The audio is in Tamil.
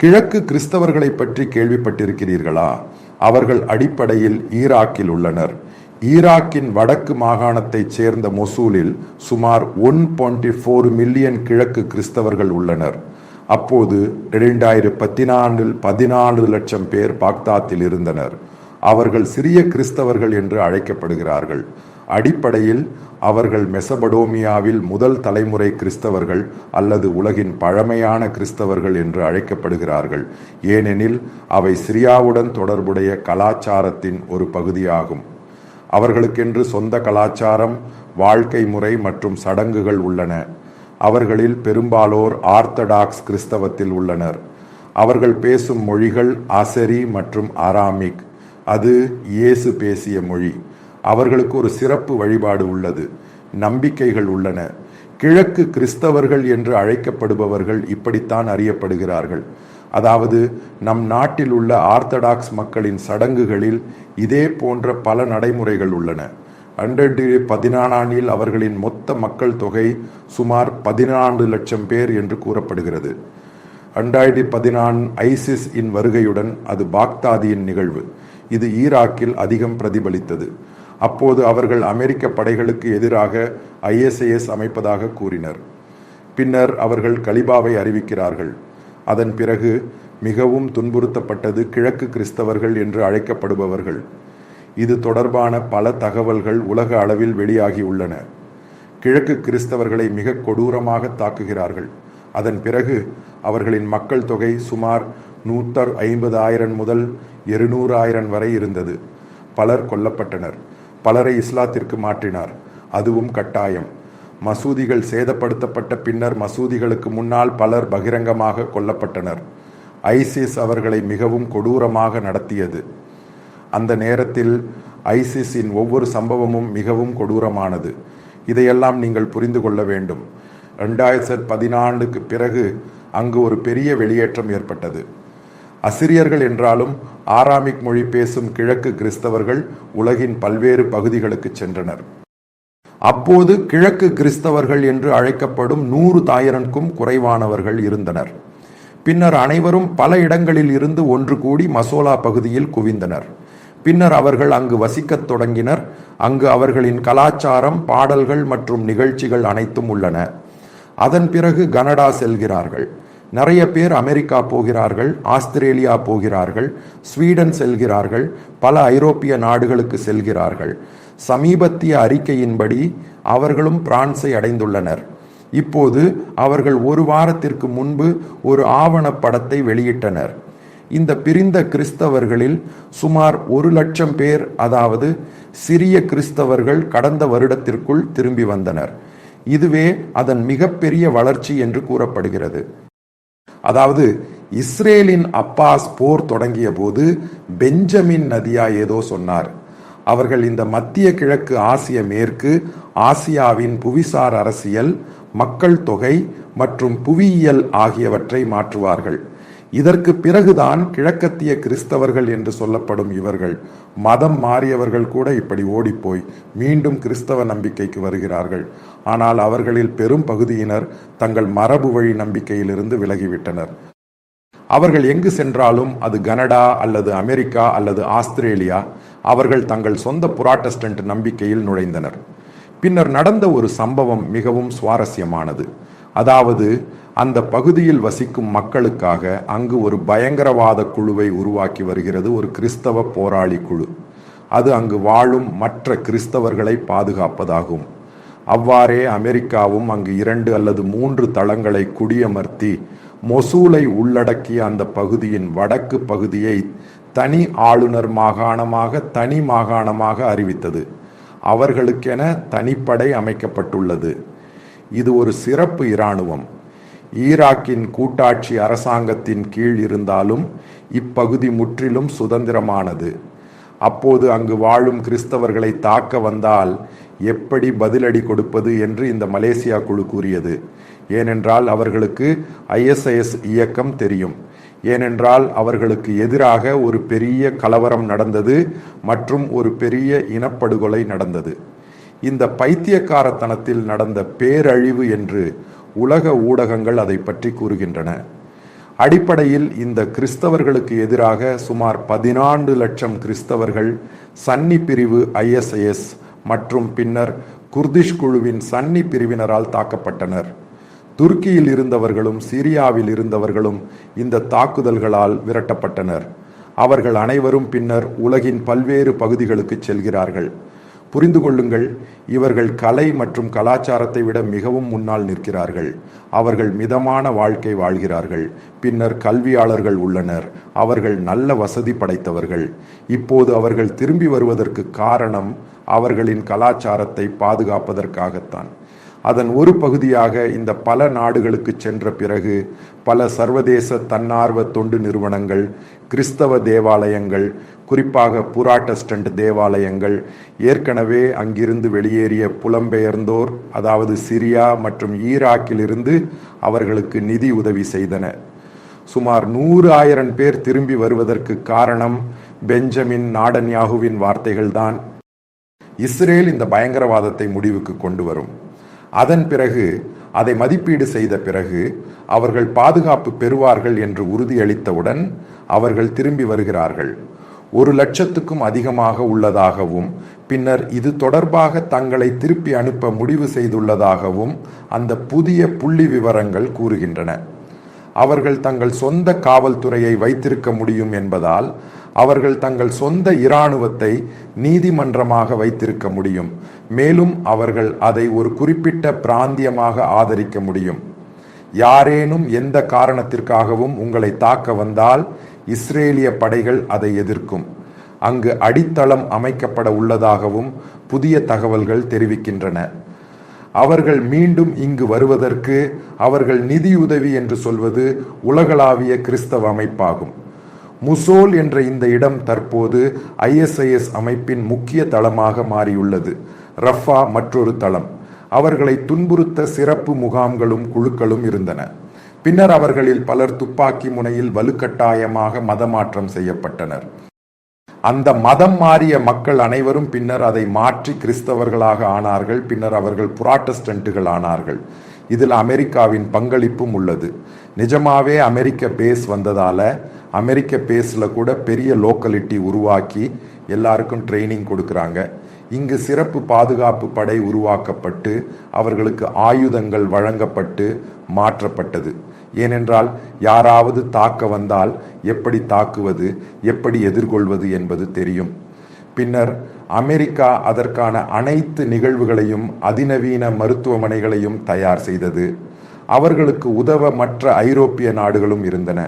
கிழக்கு கிறிஸ்தவர்களை பற்றி கேள்விப்பட்டிருக்கிறீர்களா? அவர்கள் அடிப்படையில் ஈராக்கில் உள்ளனர். ஈராக்கின் வடக்கு மாகாணத்தைச் சேர்ந்த மொசூலில் சுமார் ஒன் பாயிண்ட் ஃபோர் மில்லியன் கிழக்கு கிறிஸ்தவர்கள் உள்ளனர். அப்போது இரண்டாயிரம் பதினான்கில் பதினாலு லட்சம் பேர் பாக்தாத்தில் இருந்தனர். அவர்கள் சிறிய கிறிஸ்தவர்கள் என்று அழைக்கப்படுகிறார்கள். அடிப்படையில் அவர்கள் மெசபடோமியாவில் முதல் தலைமுறை கிறிஸ்தவர்கள் அல்லது உலகின் பழமையான கிறிஸ்தவர்கள் என்று அழைக்கப்படுகிறார்கள். ஏனெனில் அவை சிரியாவுடன் தொடர்புடைய கலாச்சாரத்தின் ஒரு பகுதியாகும். அவர்களுக்கென்று சொந்த கலாச்சாரம் வாழ்க்கை முறை மற்றும் சடங்குகள் உள்ளன. அவர்களில் பெரும்பாலோர் ஆர்த்தடாக்ஸ் கிறிஸ்தவத்தில் உள்ளனர். அவர்கள் பேசும் மொழிகள் அசரி மற்றும் அராமிக். அது இயேசு பேசிய மொழி. அவர்களுக்கு ஒரு சிறப்பு வழிபாடு உள்ளது. நம்பிக்கைகள் உள்ளன. கிழக்கு கிறிஸ்தவர்கள் என்று அழைக்கப்படுபவர்கள் இப்படித்தான் அறியப்படுகிறார்கள். அதாவது நம் நாட்டில் உள்ள ஆர்த்தடாக்ஸ் மக்களின் சடங்குகளில் இதே போன்ற பல நடைமுறைகள் உள்ளன. அண்டர்டி பதினாறானில் அவர்களின் மொத்த மக்கள் தொகை சுமார் பதினான்கு லட்சம் பேர் என்று கூறப்படுகிறது. ரெண்டாயிரத்தி பதினான் ஐசிஸ் இன் வருகையுடன் அது பாக்தாதியின் நிகழ்வு. இது ஈராக்கில் அதிகம் பிரதிபலித்தது. அப்போது அவர்கள் அமெரிக்க படைகளுக்கு எதிராக ஐஎஸ்ஐஎஸ் அமைப்பதாக கூறினர். பின்னர் அவர்கள் கலிபாவை அறிவிக்கிறார்கள். அதன் பிறகு மிகவும் துன்புறுத்தப்பட்டது கிழக்கு கிறிஸ்தவர்கள் என்று அழைக்கப்படுபவர்கள். இது தொடர்பான பல தகவல்கள் உலக அளவில் வெளியாகியுள்ளன கிழக்கு கிறிஸ்தவர்களை மிக கொடூரமாக தாக்குகிறார்கள். அதன் பிறகு அவர்களின் மக்கள் தொகை சுமார் நூற்றர் ஐம்பது ஆயிரம் முதல் இருநூறு ஆயிரம் வரை இருந்தது. பலர் கொல்லப்பட்டனர். பலரை இஸ்லாத்திற்கு மாற்றினார். அதுவும் கட்டாயம். மசூதிகள் சேதப்படுத்தப்பட்ட பின்னர் மசூதிகளுக்கு முன்னால் பலர் பகிரங்கமாக கொல்லப்பட்டனர். ஐசிஸ் அவர்களை மிகவும் கொடூரமாக நடத்தியது. அந்த நேரத்தில் ஐசிஸின் ஒவ்வொரு சம்பவமும் மிகவும் கொடூரமானது. இதையெல்லாம் நீங்கள் புரிந்து கொள்ள வேண்டும். ரெண்டாயிரத்தி பதினான்குக்கு பிறகு அங்கு ஒரு பெரிய வெளியேற்றம் ஏற்பட்டது. அசிரியர்கள் என்றாலும் ஆராமிக் மொழி பேசும் கிழக்கு கிறிஸ்தவர்கள் உலகின் பல்வேறு பகுதிகளுக்கு சென்றனர். அப்போது கிழக்கு கிறிஸ்தவர்கள் என்று அழைக்கப்படும் நூறு தாயிரனுக்கும் குறைவானவர்கள் இருந்தனர். பின்னர் அனைவரும் பல இடங்களில் இருந்து ஒன்று கூடி மசோலா பகுதியில் குவிந்தனர். பின்னர் அவர்கள் அங்கு வசிக்கத் தொடங்கினர். அங்கு அவர்களின் கலாச்சாரம் பாடல்கள் மற்றும் நிகழ்ச்சிகள் அனைத்தும் உள்ளன. அதன் பிறகு கனடா செல்கிறார்கள். நிறைய பேர் அமெரிக்கா போகிறார்கள் ஆஸ்திரேலியா போகிறார்கள் ஸ்வீடன் செல்கிறார்கள் பல ஐரோப்பிய நாடுகளுக்கு செல்கிறார்கள். சமீபத்திய அறிக்கையின்படி அவர்களும் பிரான்ஸை அடைந்துள்ளனர். இப்போது அவர்கள் ஒரு வாரத்திற்கு முன்பு ஒரு ஆவணப்படத்தை வெளியிட்டனர். இந்த பிரிந்த கிறிஸ்தவர்களில் சுமார் ஒரு லட்சம் பேர் அதாவது சிறிய கிறிஸ்தவர்கள் கடந்த வருடத்திற்குள் திரும்பி வந்தனர். இதுவே அதன் மிகப்பெரிய வளர்ச்சி என்று கூறப்படுகிறது. அதாவது இஸ்ரேலின் அப்பாஸ் போர் தொடங்கிய போது பெஞ்சமின் நதியா ஏதோ சொன்னார். அவர்கள் இந்த மத்திய கிழக்கு ஆசிய மேற்கு ஆசியாவின் புவிசார் அரசியல் மக்கள் தொகை மற்றும் புவியியல் ஆகியவற்றை மாற்றுவார்கள். இதற்கு பிறகுதான் கிழக்கத்திய கிறிஸ்தவர்கள் என்று சொல்லப்படும் இவர்கள். மதம் மாறியவர்கள் கூட இப்படி ஓடிப்போய் மீண்டும் கிறிஸ்தவ நம்பிக்கைக்கு வருகிறார்கள். ஆனால் அவர்களில் பெரும் பகுதியினர் தங்கள் மரபு வழி நம்பிக்கையிலிருந்து விலகிவிட்டனர். அவர்கள் எங்கு சென்றாலும் அது கனடா அல்லது அமெரிக்கா அல்லது ஆஸ்திரேலியா அவர்கள் தங்கள் சொந்த புராட்டஸ்டன்ட் நம்பிக்கையில் நுழைந்தனர். பின்னர் நடந்த ஒரு சம்பவம் மிகவும் சுவாரஸ்யமானது. அதாவது அந்த பகுதியில் வசிக்கும் மக்களுக்காக அங்கு ஒரு பயங்கரவாத குழுவை உருவாக்கி வருகிறது ஒரு கிறிஸ்தவ போராளி குழு. அது அங்கு வாழும் மற்ற கிறிஸ்தவர்களை பாதுகாப்பதாகும். அவ்வாறே அமெரிக்காவும் அங்கு இரண்டு அல்லது மூன்று தளங்களை குடியமர்த்தி மொசூலை உள்ளடக்கிய அந்த பகுதியின் வடக்கு பகுதியை தனி ஆளுநர் மாகாணமாக தனி மாகாணமாக அறிவித்தது. அவர்களுக்கென தனிப்படை அமைக்கப்பட்டுள்ளது. இது ஒரு சிறப்பு இராணுவம். ஈராக்கின் கூட்டாட்சி அரசாங்கத்தின் கீழ் இருந்தாலும் இப்பகுதி முற்றிலும் சுதந்திரமானது. அப்போது அங்கு வாழும் கிறிஸ்தவர்களை தாக்க வந்தால் எப்படி பதிலடி கொடுப்பது என்று இந்த மலேசியா குழு கூறியது. ஏனென்றால் அவர்களுக்கு ஐஎஸ்ஐஎஸ் இயக்கம் தெரியும். ஏனென்றால் அவர்களுக்கு எதிராக ஒரு பெரிய கலவரம் நடந்தது மற்றும் ஒரு பெரிய இனப்படுகொலை நடந்தது. இந்த பைத்தியக்காரத்தனத்தில் நடந்த பேரழிவு என்று உலக ஊடகங்கள் அதை பற்றி கூறுகின்றன. அடிப்படையில் இந்த கிறிஸ்தவர்களுக்கு எதிராக சுமார் பதினான்கு லட்சம் கிறிஸ்தவர்கள் சன்னி பிரிவு ஐஎஸ்ஐஎஸ் மற்றும் பின்னர் குர்திஷ் குழுவின் சன்னி பிரிவினரால் தாக்கப்பட்டனர். துருக்கியில் இருந்தவர்களும் சிரியாவில் இருந்தவர்களும் இந்த தாக்குதல்களால் விரட்டப்பட்டனர். அவர்கள் அனைவரும் பின்னர் உலகின் பல்வேறு பகுதிகளுக்கு செல்கிறார்கள். புரிந்து கொள்ளுங்கள் இவர்கள் கலை மற்றும் கலாச்சாரத்தை விட மிகவும் முன்னால் நிற்கிறார்கள். அவர்கள் மிதமான வாழ்க்கை வாழ்கிறார்கள். பின்னர் கல்வியாளர்கள் உள்ளனர். அவர்கள் நல்ல வசதி படைத்தவர்கள். இப்போது அவர்கள் திரும்பி வருவதற்கு காரணம் அவர்களின் கலாச்சாரத்தை பாதுகாப்பதற்காகத்தான். அதன் ஒரு பகுதியாக இந்த பல நாடுகளுக்கு சென்ற பிறகு பல சர்வதேச தன்னார்வ தொண்டு நிறுவனங்கள் கிறிஸ்தவ தேவாலயங்கள் குறிப்பாக புராட்டஸ்டன்ட் தேவாலயங்கள் ஏற்கனவே அங்கிருந்து வெளியேறிய புலம்பெயர்ந்தோர் அதாவது சிரியா மற்றும் ஈராக்கிலிருந்து அவர்களுக்கு நிதி உதவி செய்தன. சுமார் நூறு ஆயிரம் பேர் திரும்பி வருவதற்கு காரணம் பெஞ்சமின் நாடன்யாகுவின் வார்த்தைகள்தான். இஸ்ரேல் இந்த பயங்கரவாதத்தை முடிவுக்கு கொண்டு வரும். அதன் பிறகு அதை மதிப்பீடு செய்த பிறகு அவர்கள் பாதுகாப்பு பெறுவார்கள் என்று உறுதியளித்தவுடன் அவர்கள் திரும்பி வருகிறார்கள். ஒரு லட்சத்துக்கும் அதிகமாக உள்ளதாகவும் பின்னர் இது தொடர்பாக தங்களை திருப்பி அனுப்ப முடிவு செய்துள்ளதாகவும் அந்த புதிய புள்ளி விவரங்கள் கூறுகின்றன. அவர்கள் தங்கள் சொந்த காவல்துறையை வைத்திருக்க முடியும் என்பதால் அவர்கள் தங்கள் சொந்த இராணுவத்தை நீதிமன்றமாக வைத்திருக்க முடியும். மேலும் அவர்கள் அதை ஒரு குறிப்பிட்ட பிராந்தியமாக ஆதரிக்க முடியும். யாரேனும் எந்த காரணத்திற்காகவும் உங்களை தாக்க வந்தால் இஸ்ரேலிய படைகள் அதை எதிர்க்கும். அங்கு அடித்தளம் அமைக்கப்பட உள்ளதாகவும் புதிய தகவல்கள் தெரிவிக்கின்றன. அவர்கள் மீண்டும் இங்கு வருவதற்கு அவர்கள் நிதியுதவி என்று சொல்வது உலகளாவிய கிறிஸ்தவ அமைப்பாகும். முசோல் என்ற இந்த இடம் தற்போது ஐஎஸ்ஐஎஸ் அமைப்பின் முக்கிய தளமாக மாறியுள்ளது. ரஃபா மற்றொரு தளம். அவர்களை துன்புறுத்த சிறப்பு முகாம்களும் குழுக்களும் இருந்தன. பின்னர் அவர்களில் பலர் துப்பாக்கி முனையில் வலுக்கட்டாயமாக மதமாற்றம் செய்யப்பட்டனர். அந்த மதம் மாறிய மக்கள் அனைவரும் பின்னர் அதை மாற்றி கிறிஸ்தவர்களாக ஆனார்கள். பின்னர் அவர்கள் புராட்டஸ்டன்ட்டுகள் ஆனார்கள். இதில் அமெரிக்காவின் பங்களிப்பும் உள்ளது. நிஜமாவே அமெரிக்க பேஸ் வந்ததால அமெரிக்க பேஸில் கூட பெரிய லோக்கலிட்டி உருவாக்கி எல்லாருக்கும் ட்ரைனிங் கொடுக்குறாங்க. இங்கு சிறப்பு பாதுகாப்பு படை உருவாக்கப்பட்டு அவர்களுக்கு ஆயுதங்கள் வழங்கப்பட்டு மாற்றப்பட்டது. ஏனென்றால் யாராவது தாக்க வந்தால் எப்படி தாக்குவது எப்படி எதிர்கொள்வது என்பது தெரியும். பின்னர் அமெரிக்கா அதற்கான அனைத்து நிகழ்வுகளையும் அதிநவீன மருத்துவமனைகளையும் தயார் செய்தது. அவர்களுக்கு உதவ மற்ற ஐரோப்பிய நாடுகளும் இருந்தன.